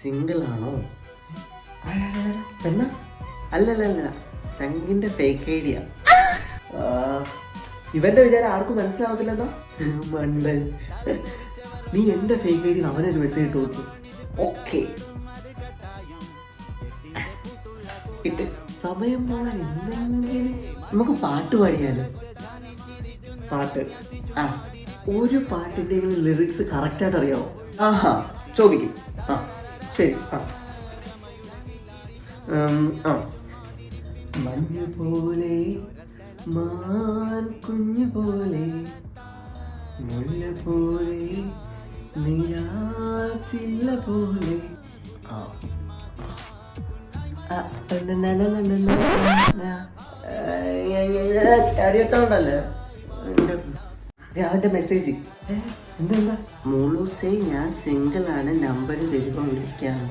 Single ആണോ എന്നാ അല്ലല്ല ചങ്കിന്റെ ഫേക്ക് ഐഡിയ ഇവന്റെ വിചാരം ആർക്കും മനസ്സിലാവത്തില്ലെന്നാ? മണ്ട് നീ എന്റെ ഫേക്ക് ഐഡിയ അവനൊരു മെസ്സേജ് ഇട്ട് നോക്കി ഓക്കെ. ഇട്ട്. സമയം പോകാൻ എന്തെങ്കിലും? നമുക്ക് പാട്ട് പാടിയാലോ? പാട്ട്. ആ ഒരു പാട്ടിന്റെ ലിറിക്സ് കറക്റ്റ് ആയിട്ട് അറിയാമോ ആഹാ ചോദിക്കും. ആ. ശരി ആ ആ മഞ്ഞ് പോലെ മാൻ കുഞ്ഞു പോലെ മുല്ല പോലെ നിലാച്ചില്ല പോലെ അടിയത്തോണ്ടല്ലേ അവന്റെ മെസ്സേജ് എന്താ എന്താ? മൂളൂസേ ഞാൻ സിംഗിൾ ആണ്. നമ്പർ തരുകൊണ്ടിരിക്കുകയാണ്